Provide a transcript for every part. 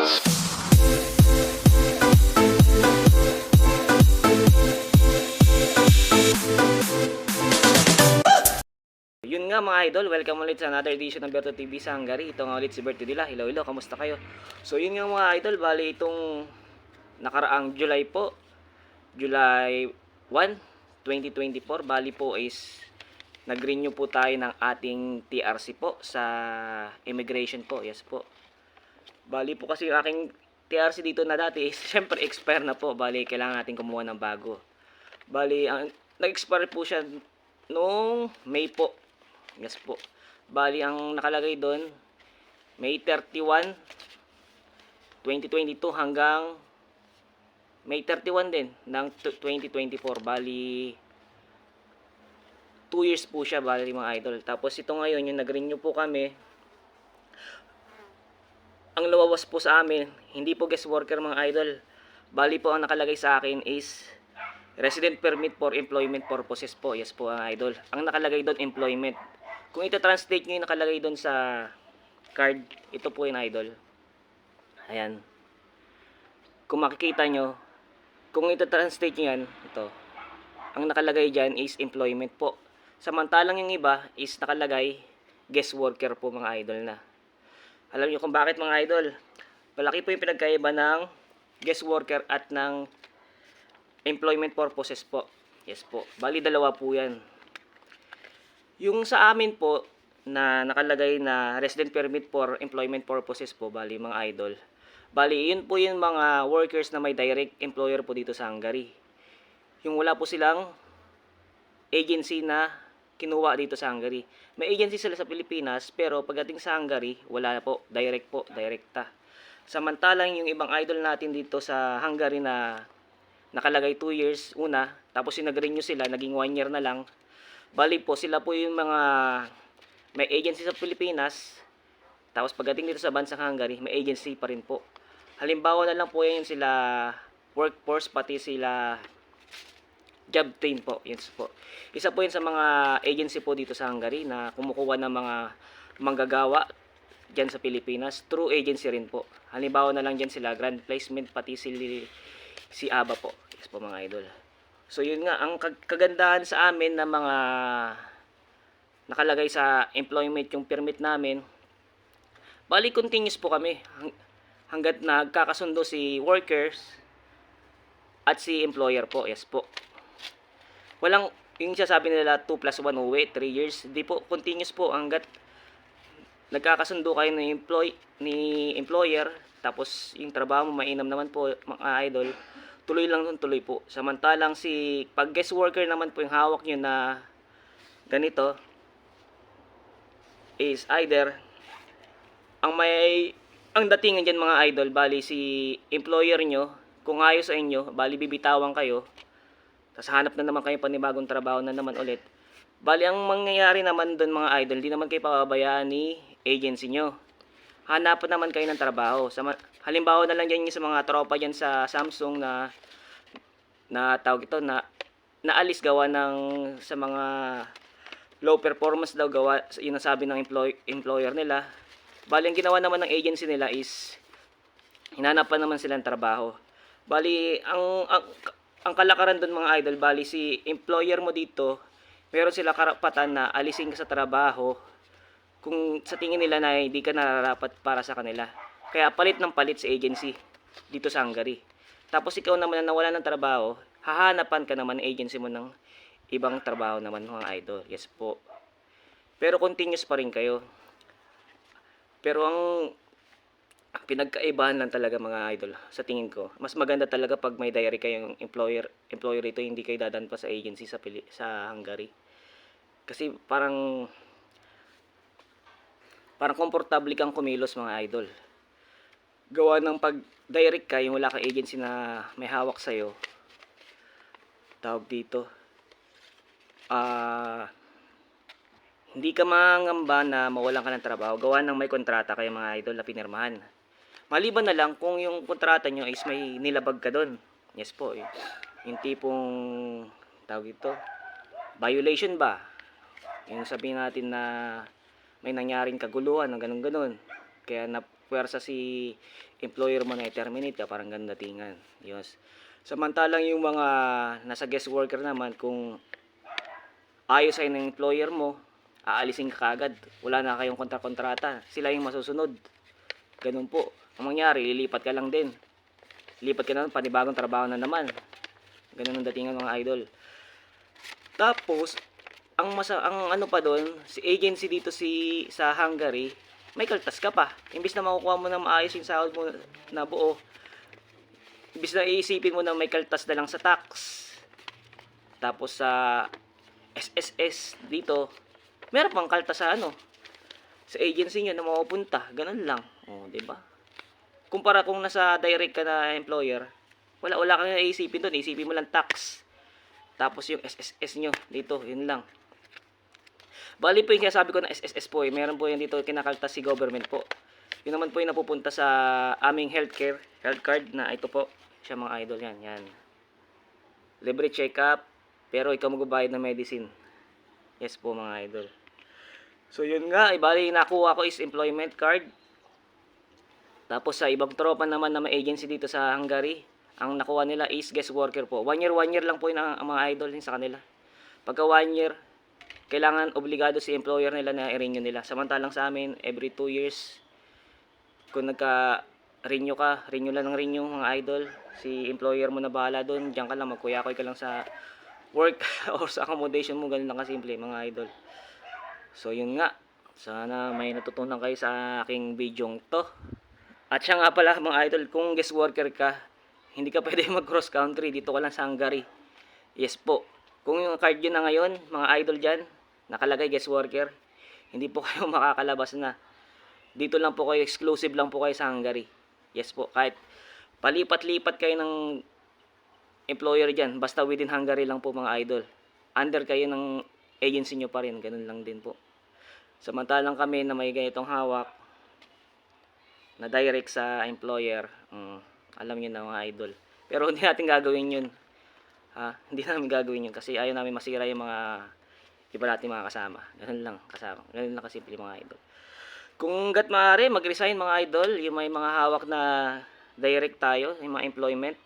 Yun nga mga idol, welcome ulit sa another edition ng Berto TV sa Hungary. Ito nga ulit si Berto Dila. Hello, hello, kamusta kayo? So yun nga mga idol, bali itong nakaraang July po, July 1, 2024, bali po is nag-renew po tayo ng ating TRC po sa immigration po. Yes po. Bali po kasi yung aking TRC dito na dati syempre expire na po. Bali kailangan natin kumuha ng bago. Bali ang nag-expire po siya noong May po. Yes po. Bali ang nakalagay doon May 31 2022 hanggang May 31 din ng t- 2024. Bali 2 years po siya bali mga idol. Tapos ito ngayon yung nag-renew po kami. Ang lumawas po sa amin, hindi po guest worker mga idol. Bali po ang nakalagay sa akin is resident permit for employment purposes po. Yes po ang idol. Ang nakalagay doon employment. Kung ito translate nyo yung nakalagay doon sa card, ito po yung idol. Ayan. Kung makikita nyo, kung ito translate nyo yan, ito. Ang nakalagay dyan is employment po. Samantalang yung iba is nakalagay guest worker po mga idol na. Alam niyo kung bakit mga idol? Malaki po yung pinagkaiba ng guest worker at ng employment purposes po. Yes po. Bali dalawa po yan. Yung sa amin po na nakalagay na resident permit for employment purposes po, bali mga idol. Bali, yun po yung mga workers na may direct employer po dito sa Hungary. Yung wala po silang agency na kinuha dito sa Hungary. May agency sila sa Pilipinas, pero pagdating sa Hungary, wala po. Direct po, direkta. Samantalang yung ibang idol natin dito sa Hungary na nakalagay 2 years una, tapos yung nag-renew sila, naging 1 year na lang. Bali po, sila po yung mga may agency sa Pilipinas, tapos pagdating dito sa bansang Hungary, may agency pa rin po. Halimbawa na lang po yan sila workforce, pati sila job train po. Yes po. Isa po yun sa mga agency po dito sa Hungary na kumukuha ng mga manggagawa dyan sa Pilipinas. Through agency rin po. Halimbawa na lang dyan sila, Grand Placement, pati si, si ABA po. Yes po mga idol. So yun nga, ang kag- kagandahan sa amin na mga nakalagay sa employment yung permit namin, bali continuous po kami hang- hanggat nagkakasundo si workers at si employer po. Yes po. Walang, yung sasabi nila 2 plus 1 uwi, 3 years. Hindi po, continuous po hanggat nagkakasundo kayo ni, employ, ni employer, tapos yung trabaho mo mainam naman po mga idol, tuloy lang nun, tuloy po. Samantalang si, pag guest worker naman po yung hawak nyo na ganito, is either, ang may, ang datingan dyan mga idol, bali si employer nyo, kung ayos sa inyo, bali bibitawan kayo, tapos hanap na naman kayo panibagong trabaho na naman ulit. Bali, ang mangyayari naman doon mga idol, di naman kayo pababayaan ni agency nyo. Hanapan naman kayo ng trabaho. Sa, halimbawa na lang yan yung sa mga tropa dyan sa Samsung na na tawag ito na naalis gawa ng sa mga low performance daw gawa yun ang sabi ng employ, employer nila bali ang ginawa naman ng agency nila is hinanapan naman sila ng trabaho bali ang ang, ang kalakaran doon mga idol bali si employer mo dito meron sila karapatan na alisin ka sa trabaho kung sa tingin nila na hindi ka nararapat para sa kanila kaya palit ng palit sa agency dito sa Hungary tapos ikaw naman na nawala ng trabaho, hahanapan ka naman ng agency mo ng ibang trabaho naman mga idol. Yes po. Pero continuous pa rin kayo. Pero ang pinagkaibahan lang talaga mga idol sa tingin ko. Mas maganda talaga pag may diary kayong employer employer ito hindi kayo dadan pa sa agency sa Pili, sa Hungary. Kasi parang parang komportable kang kumilos mga idol gawa ng pag direct ka, yung wala kang agency na may hawak sa'yo, tawag dito, ah, hindi ka mangamba na mawalan ka ng trabaho, gawa ng may kontrata kayo mga idol na pinirmahan. Maliban na lang kung yung kontrata nyo is may nilabag ka doon. Yes po, eh. yung tipong, tawag ito, violation ba? Yung sabihin natin na may nangyaring kaguluhan, ng ganun-ganun. Kaya na, puwersa si employer mo na i-terminate ka, parang ganun datingan. Yes. Samantalang yung mga nasa guest worker naman, kung ayos ay ng employer mo, aalisin ka kagad. Wala na kayong kontra-kontrata. Sila yung masusunod. Ganun po. Ang mangyari, lilipat ka lang din. Lipat ka na, panibagong trabaho na naman. Ganun ang datingan mga idol. Tapos, ang masa ang ano pa doon, si agency dito si sa Hungary, may kaltas ka pa. Imbis na makukuha mo na maayos yung sahod mo na buo, imbis na iisipin mo na may kaltas na lang sa tax. Tapos sa SSS dito, meron pang kaltas sa ano, sa agency nyo na mapupunta. Ganun lang. O, di ba? Kumpara kung nasa direct ka na employer, wala wala kang iisipin doon, isipin mo lang tax. Tapos yung SSS nyo dito, yun lang. Bali po yung sinasabi ko na SSS po eh. Meron po yan dito kinakaltas si government po. Yun naman po yung napupunta sa aming healthcare, health card na ito po. Siya mga idol yan. Yan. Libre check-up. Pero ikaw magbabayad ng medicine. Yes po mga idol. So yun nga, ibali nakuha ko is employment card. Tapos sa ibang tropa naman na may agency dito sa Hungary, ang nakuha nila is guest worker po. One year, one year lang po yun ang, ang mga idol sa kanila. Pagka one year, kailangan obligado si employer nila na i-renew nila. Samantalang sa amin, every 2 years, kung nagka-renew ka, renew lang ng renew mga idol. Si employer mo na bahala doon, diyan ka lang, magkuyakoy ka lang sa work or sa accommodation mo, ganun lang kasimple mga idol. So yun nga, sana may natutunan kayo sa aking video to. At siya nga pala mga idol, kung guest worker ka, hindi ka pwede mag cross country, dito ka lang sa Hungary. Yes po. Kung yung card yun na ngayon, mga idol dyan, nakalagay guest worker, hindi po kayo makakalabas na. Dito lang po kayo, exclusive lang po kayo sa Hungary. Yes po, kahit palipat-lipat kayo ng employer dyan, basta within Hungary lang po mga idol. Under kayo ng agency nyo pa rin, ganun lang din po. Samantalang kami na may ganitong hawak, na direct sa employer, mm, alam niyo na mga idol. Pero hindi natin gagawin yun. Ha? Hindi namin gagawin yun kasi ayaw namin masira yung mga iba natin mga kasama. Ganun lang kasama. Ganun lang kasimple mga idol. Kung gat maaari, mag-resign mga idol. Yung may mga hawak na direct tayo, yung mga employment.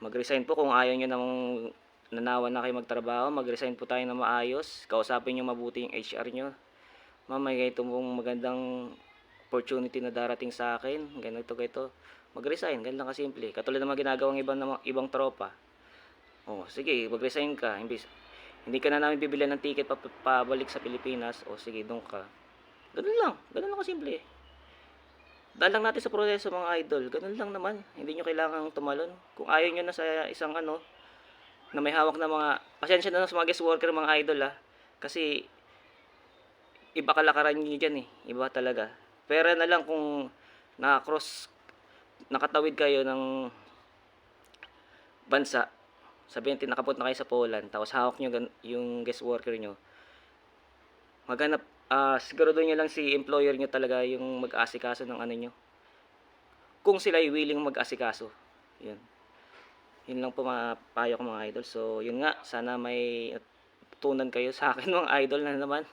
Mag-resign po kung ayaw nyo nang nanawan na kayo magtrabaho. Mag-resign po tayo na maayos. Kausapin nyo mabuti yung HR nyo. Ma'am, may magandang opportunity na darating sa akin. Ganito, ganito. Mag-resign. Ganun lang kasimple. Katulad ng mga ginagawang ibang, ng- ibang tropa. Oh, sige, mag-resign ka. Imbis, hindi ka na namin bibilan ng ticket pa, pabalik sa Pilipinas. O sige, doon ka. Ganun lang. Ganun lang kasimple. Dahil lang natin sa proseso mga idol. Ganun lang naman. Hindi nyo kailangang tumalon. Kung ayaw nyo na sa isang ano, na may hawak na mga, pasensya na lang sa mga guest worker mga idol ah. Kasi, iba kalakaran nyo dyan eh. Iba talaga. Pero na lang kung na-cross, nakatawid kayo ng bansa, sabihin natin nakapunta kayo sa Poland, tapos hawak nyo yung guest worker nyo, maghanap, ah siguro doon nyo lang si employer nyo talaga yung mag-asikaso ng ano nyo. Kung sila ay willing mag-asikaso. Yun. Yun lang po mga payo ko mga idol. So, yun nga. Sana may tunan kayo sa akin mga idol na naman.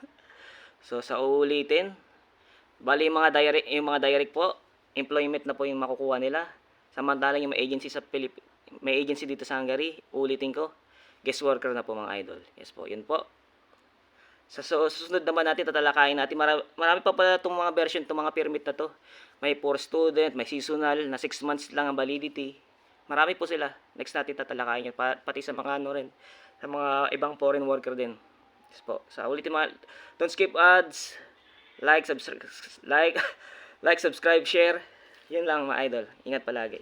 So, sa uulitin, bali yung mga direct, yung mga direct po, employment na po yung makukuha nila. Samantalang yung may agency sa Pilip may agency dito sa Hungary, ulitin ko, guest worker na po mga idol. Yes po, yun po. Sa su- susunod naman natin, tatalakayin natin. Mara- marami pa pala itong mga version, itong mga permit na to. May for student, may seasonal, na 6 months lang ang validity. Marami po sila. Next natin tatalakayin. Pa- pati sa mga ano rin, sa mga ibang foreign worker din. Yes po. Sa ulitin mga, don't skip ads. Like, subscribe, like, like, subscribe, share. Yun lang mga idol. Ingat palagi.